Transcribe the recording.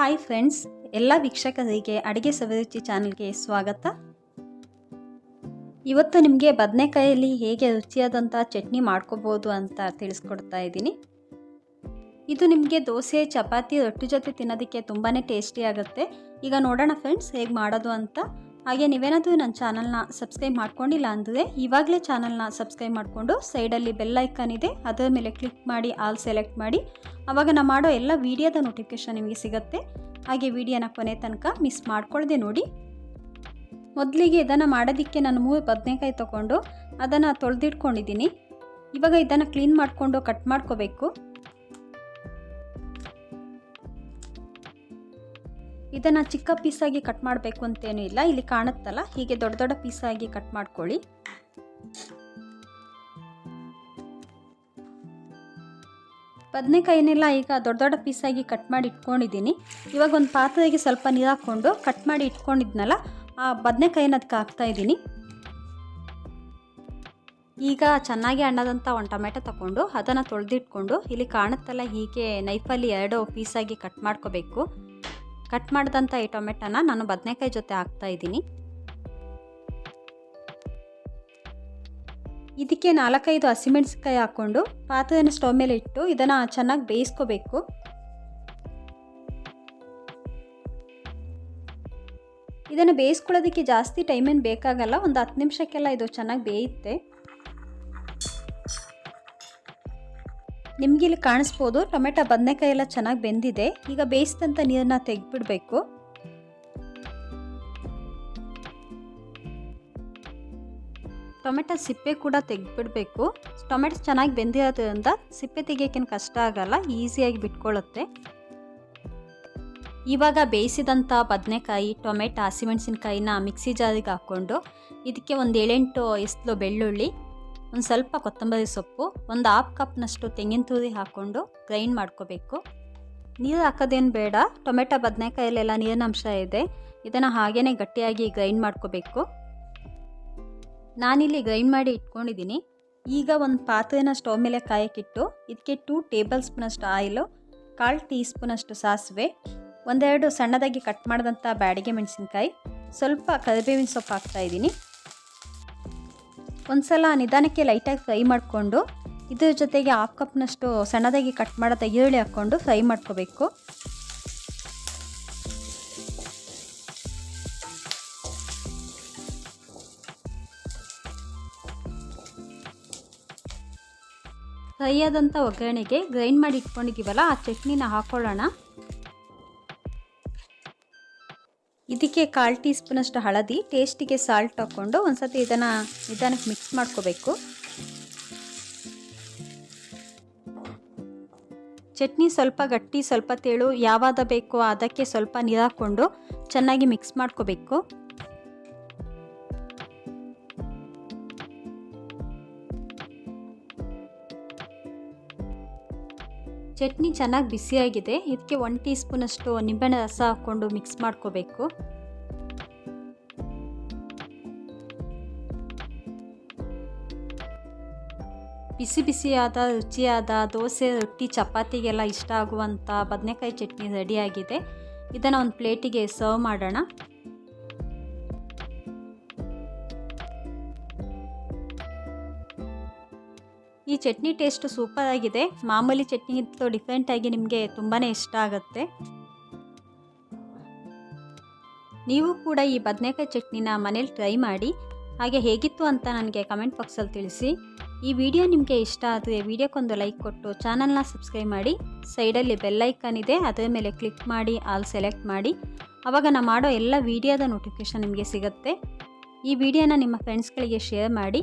Hi friends ಎಲ್ಲ ವೀಕ್ಷಕರಿಗೆ ಅಡುಗೆ ಸವಿರುಚಿ ಚಾನಲ್ಗೆ ಸ್ವಾಗತ. ಇವತ್ತು ನಿಮಗೆ ಬದನೆಕಾಯಲ್ಲಿ ಹೇಗೆ ರುಚಿಯಾದಂಥ ಚಟ್ನಿ ಮಾಡ್ಕೋಬೋದು ಅಂತ ತಿಳಿಸ್ಕೊಡ್ತಾ ಇದ್ದೀನಿ. ಇದು ನಿಮಗೆ ದೋಸೆ, ಚಪಾತಿ, ರೊಟ್ಟಿ ಜೊತೆ ತಿನ್ನೋದಕ್ಕೆ ತುಂಬಾ ಟೇಸ್ಟಿ ಆಗುತ್ತೆ. ಈಗ ನೋಡೋಣ ಫ್ರೆಂಡ್ಸ್ ಹೇಗೆ ಮಾಡೋದು ಅಂತ. ಹಾಗೆ ನೀವೇನಾದರೂ ನನ್ನ ಚಾನಲ್ನ ಸಬ್ಸ್ಕ್ರೈಬ್ ಮಾಡ್ಕೊಂಡಿಲ್ಲ ಅಂದರೆ ಇವಾಗಲೇ ಚಾನಲ್ನ ಸಬ್ಸ್ಕ್ರೈಬ್ ಮಾಡಿಕೊಂಡು ಸೈಡಲ್ಲಿ ಬೆಲ್ ಐಕಾನ್ ಇದೆ, ಅದರ ಮೇಲೆ ಕ್ಲಿಕ್ ಮಾಡಿ, ಆಲ್ ಸೆಲೆಕ್ಟ್ ಮಾಡಿ. ಆವಾಗ ನಾನು ಮಾಡೋ ಎಲ್ಲ ವೀಡಿಯೋದ ನೋಟಿಫಿಕೇಷನ್ ನಿಮಗೆ ಸಿಗುತ್ತೆ. ಹಾಗೆ ವಿಡಿಯೋನ ಕೊನೆ ತನಕ ಮಿಸ್ ಮಾಡ್ಕೊಳ್ಳದೆ ನೋಡಿ. ಮೊದಲಿಗೆ ಇದನ್ನು ಮಾಡೋದಕ್ಕೆ ನಾನು ಮೂರು ಬದನೆಕಾಯಿ ತೊಗೊಂಡು ಅದನ್ನು ತೊಳೆದಿಟ್ಕೊಂಡಿದ್ದೀನಿ. ಇವಾಗ ಇದನ್ನು ಕ್ಲೀನ್ ಮಾಡಿಕೊಂಡು ಕಟ್ ಮಾಡ್ಕೋಬೇಕು. ಇದನ್ನು ಚಿಕ್ಕ ಪೀಸಾಗಿ ಕಟ್ ಮಾಡಬೇಕು ಅಂತೇನೂ ಇಲ್ಲ. ಇಲ್ಲಿ ಕಾಣುತ್ತಲ್ಲ? ಹೀಗೆ ದೊಡ್ಡ ದೊಡ್ಡ ಪೀಸಾಗಿ ಕಟ್ ಮಾಡ್ಕೊಳ್ಳಿ. ಬದನೆಕಾಯಿನೆಲ್ಲ ಈಗ ದೊಡ್ಡ ದೊಡ್ಡ ಪೀಸಾಗಿ ಕಟ್ ಮಾಡಿ ಇಟ್ಕೊಂಡಿದ್ದೀನಿ. ಇವಾಗ ಒಂದು ಪಾತ್ರೆಗೆ ಸ್ವಲ್ಪ ನೀರು ಹಾಕ್ಕೊಂಡು ಕಟ್ ಮಾಡಿ ಇಟ್ಕೊಂಡಿದ್ನಲ್ಲ, ಆ ಬದನೆಕಾಯಿನ ಅದಕ್ಕೆ ಹಾಕ್ತಾಯಿದ್ದೀನಿ ಈಗ ಚೆನ್ನಾಗಿ ಅಣ್ಣದಂಥ ಒಂದು ಟೊಮೆಟೊ ತಗೊಂಡು ಅದನ್ನು ತೊಳೆದಿಟ್ಕೊಂಡು, ಇಲ್ಲಿ ಕಾಣುತ್ತಲ್ಲ ಹೀಗೆ ನೈಫಲ್ಲಿ ಎರಡು ಪೀಸಾಗಿ ಕಟ್ ಮಾಡ್ಕೋಬೇಕು. ಕಟ್ ಮಾಡಿದಂಥ ಈ ಟೊಮೆಟೊನ ನಾನು ಬದನೆಕಾಯಿ ಜೊತೆ ಹಾಕ್ತಾ ಇದ್ದೀನಿ. ಇದಕ್ಕೆ ನಾಲ್ಕೈದು ಹಸಿಮೆಣಸಿನ್ಕಾಯಿ ಹಾಕ್ಕೊಂಡು ಪಾತ್ರೆಯನ್ನು ಸ್ಟವ್ ಮೇಲೆ ಇಟ್ಟು ಇದನ್ನು ಚೆನ್ನಾಗಿ ಬೇಯಿಸ್ಕೋಬೇಕು. ಇದನ್ನು ಬೇಯಿಸ್ಕೊಳ್ಳೋದಕ್ಕೆ ಜಾಸ್ತಿ ಟೈಮೇನು ಬೇಕಾಗಲ್ಲ, ಒಂದು ಹತ್ತು ನಿಮಿಷಕ್ಕೆಲ್ಲ ಇದು ಚೆನ್ನಾಗಿ ಬೇಯುತ್ತೆ. ನಿಮಗೆ ಇಲ್ಲಿ ಕಾಣಿಸ್ಬೋದು ಟೊಮೆಟೊ ಬದನೆಕಾಯಿ ಎಲ್ಲ ಚೆನ್ನಾಗಿ ಬೆಂದಿದೆ. ಈಗ ಬೇಯಿಸಿದಂಥ ನೀರನ್ನ ತೆಗೆದ್ಬಿಡ್ಬೇಕು. ಟೊಮೆಟೊ ಸಿಪ್ಪೆ ಕೂಡ ತೆಗೆದ್ಬಿಡ್ಬೇಕು. ಟೊಮೆಟೊ ಚೆನ್ನಾಗಿ ಬೆಂದಿರೋದ್ರಿಂದ ಸಿಪ್ಪೆ ತೆಗಿಯೋಕ್ಕೇನು ಕಷ್ಟ ಆಗಲ್ಲ, ಈಸಿಯಾಗಿ ಬಿಟ್ಕೊಳ್ಳುತ್ತೆ. ಇವಾಗ ಬೇಯಿಸಿದಂಥ ಬದನೆಕಾಯಿ, ಟೊಮೆಟೊ ಹಸಿಮೆಣಸಿನ್ಕಾಯಿನ ಮಿಕ್ಸಿ ಜಾರಿಗೆ ಹಾಕ್ಕೊಂಡು ಇದಕ್ಕೆ ಒಂದು ಏಳೆಂಟು ಎಸ್ಲು ಬೆಳ್ಳುಳ್ಳಿ ಒಂದು ಸ್ವಲ್ಪ ಕೊತ್ತಂಬರಿ ಸೊಪ್ಪು, ಒಂದು ಹಾಫ್ ಕಪ್ನಷ್ಟು ತೆಂಗಿನ ತುರಿ ಹಾಕ್ಕೊಂಡು ಗ್ರೈಂಡ್ ಮಾಡ್ಕೋಬೇಕು. ನೀರು ಹಾಕೋದೇನು ಬೇಡ, ಟೊಮೆಟೊ ಬದನೆಕಾಯಲ್ಲೆಲ್ಲ ನೀರಿನ ಅಂಶ ಇದೆ. ಇದನ್ನು ಹಾಗೇ ಗಟ್ಟಿಯಾಗಿ ಗ್ರೈಂಡ್ ಮಾಡ್ಕೋಬೇಕು. ನಾನಿಲ್ಲಿ ಗ್ರೈಂಡ್ ಮಾಡಿ ಇಟ್ಕೊಂಡಿದ್ದೀನಿ ಈಗ ಒಂದು ಪಾತ್ರೆನ ಸ್ಟವ್ ಮೇಲೆ ಕಾಯಕ್ಕಿಟ್ಟು ಇದಕ್ಕೆ ಟೂ ಟೇಬಲ್ ಸ್ಪೂನಷ್ಟು ಆಯಿಲು ಕಾಲು ಟೀ ಸ್ಪೂನಷ್ಟು ಸಾಸಿವೆ, ಒಂದೆರಡು ಸಣ್ಣದಾಗಿ ಕಟ್ ಮಾಡಿದಂಥ ಬ್ಯಾಡಿಗೆ ಮೆಣಸಿನ್ಕಾಯಿ, ಸ್ವಲ್ಪ ಕರಿಬೇವಿನ ಸೊಪ್ಪು ಹಾಕ್ತಾಯಿದ್ದೀನಿ ಒಂದು ಸಲ ನಿಧಾನಕ್ಕೆ ಲೈಟಾಗಿ ಫ್ರೈ ಮಾಡಿಕೊಂಡು ಇದ್ರ ಜೊತೆಗೆ ಹಾಫ್ ಕಪ್ನಷ್ಟು ಸಣ್ಣದಾಗಿ ಕಟ್ ಮಾಡೋದ ಈರುಳ್ಳಿ ಹಾಕ್ಕೊಂಡು ಫ್ರೈ ಮಾಡ್ಕೋಬೇಕು. ಫ್ರೈ ಆದಂಥ ಒಗ್ಗರಣೆಗೆ ಗ್ರೈಂಡ್ ಮಾಡಿ ಇಟ್ಕೊಂಡಿದ್ದೀವಲ್ಲ ಆ ಚಟ್ನಿನ ಹಾಕ್ಕೊಳ್ಳೋಣ ಇದಕ್ಕೆ ಕಾಲು ಟೀ ಸ್ಪೂನಷ್ಟು ಹಳದಿ, ಟೇಸ್ಟಿಗೆ ಸಾಲ್ಟ್ ಹಾಕ್ಕೊಂಡು ಒಂದ್ಸತಿ ಇದನ್ನು ನಿಧಾನಕ್ಕೆ ಮಿಕ್ಸ್ ಮಾಡ್ಕೋಬೇಕು. ಚಟ್ನಿ ಸ್ವಲ್ಪ ಗಟ್ಟಿ, ಸ್ವಲ್ಪ ತೆಳು, ಯಾವಾಗ ಬೇಕೋ ಅದಕ್ಕೆ ಸ್ವಲ್ಪ ನೀರು ಹಾಕ್ಕೊಂಡು ಚೆನ್ನಾಗಿ ಮಿಕ್ಸ್ ಮಾಡ್ಕೋಬೇಕು. ಚಟ್ನಿ ಚೆನ್ನಾಗಿ ಬಿಸಿಯಾಗಿದೆ ಇದಕ್ಕೆ ಒನ್ ಟೀ ಸ್ಪೂನಷ್ಟು ನಿಂಬೆಹಣ್ಣು ರಸ ಹಾಕ್ಕೊಂಡು ಮಿಕ್ಸ್ ಮಾಡ್ಕೋಬೇಕು. ಬಿಸಿ ಬಿಸಿಯಾದ, ರುಚಿಯಾದ ದೋಸೆ, ರೊಟ್ಟಿ, ಚಪಾತಿಗೆಲ್ಲ ಇಷ್ಟ ಆಗುವಂಥ ಬದನೆಕಾಯಿ ಚಟ್ನಿ ರೆಡಿಯಾಗಿದೆ ಇದನ್ನು ಒಂದು ಪ್ಲೇಟಿಗೆ ಸರ್ವ್ ಮಾಡೋಣ. ಈ ಚಟ್ನಿ ಟೇಸ್ಟ್ ಸೂಪರ್ ಆಗಿದೆ. ಮಾಮೂಲಿ ಚಟ್ನಿಗಿಂತಲೂ ಡಿಫ್ರೆಂಟಾಗಿ ನಿಮಗೆ ತುಂಬಾ ಇಷ್ಟ ಆಗುತ್ತೆ. ನೀವು ಕೂಡ ಈ ಬದನೆಕಾಯಿ ಚಟ್ನಿನ ಮನೇಲಿ ಟ್ರೈ ಮಾಡಿ. ಹಾಗೆ ಹೇಗಿತ್ತು ಅಂತ ನನಗೆ ಕಮೆಂಟ್ ಬಾಕ್ಸಲ್ಲಿ ತಿಳಿಸಿ. ಈ ವಿಡಿಯೋ ನಿಮಗೆ ಇಷ್ಟ ಆದರೆ ವಿಡಿಯೋಕ್ಕೊಂದು ಲೈಕ್ ಕೊಟ್ಟು ಚಾನಲ್ನ ಸಬ್ಸ್ಕ್ರೈಬ್ ಮಾಡಿ. ಸೈಡಲ್ಲಿ ಬೆಲ್ಲೈಕನ್ ಇದೆ, ಅದರ ಮೇಲೆ ಕ್ಲಿಕ್ ಮಾಡಿ ಆಲ್ ಸೆಲೆಕ್ಟ್ ಮಾಡಿ. ಆವಾಗ ನಾನು ಮಾಡೋ ಎಲ್ಲ ವೀಡಿಯೋದ ನೋಟಿಫಿಕೇಷನ್ ನಿಮಗೆ ಸಿಗುತ್ತೆ. ಈ ವಿಡಿಯೋನ ನಿಮ್ಮ ಫ್ರೆಂಡ್ಸ್ಗಳಿಗೆ ಶೇರ್ ಮಾಡಿ.